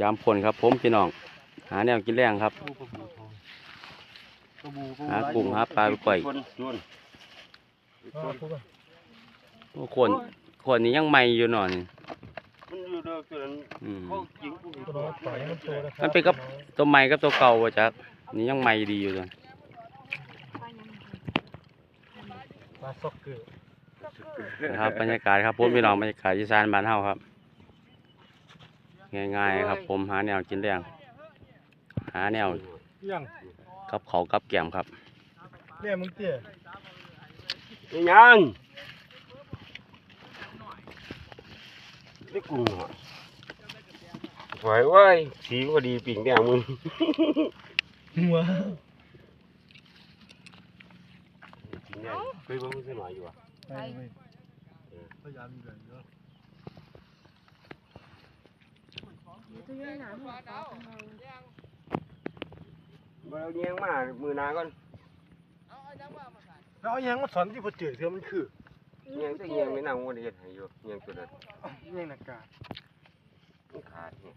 ยามผลครับ ผมพี่น้อง หาแนวกินแรงครับปูปลาบูทองปลาบูปลาบูหากุ้งหาปลาไปปล่อยส่วนส่วนอ่าปูปลาโอ้คนคนนี้ยังใหม่อยู่หน่อยนี่มันอยู่เด้อคือนั้นอืมเขายิงกูตัวน้อยปล่อยให้มันโตนะครัมันเป็นกับตัวใหม่กับตัวเก่าว่ะจักนี่ยังใหม่ดีอยู่เลยปลาซอกเกอร์นะครับบรรยากาศครับผมพี่น้องบรรยากาศอีสานบ้านเฮาครับ ง่ายๆครับ ผมหาแนวกินแรงหาแนวยังกับเขาวกับแกล้มครับแม่มึงเตี้ยนี่ยังนี่กุ้งอะไหวไว้ยสีก็ดีปิ่งแดงมึงหัวปิ่งแดงเคยเบิ่งมันสักหน่อยอยู่อะไปไปพยายามอยู่เลย เนาะตัวใหญ่หนาหัวฟ้าเป็นไงมาเอาเงี้ยงมามือหนาก่อนแล้วเอาหยังมาสอนที่พอเจอเธอมันคือเงี้ยงแต่เงี้ยงไม่นั่งวันนี้เฮ็ดให้อยู่เงี้ยงตัวนั้นเงี้ยงหนักกามันขาดเนี่ย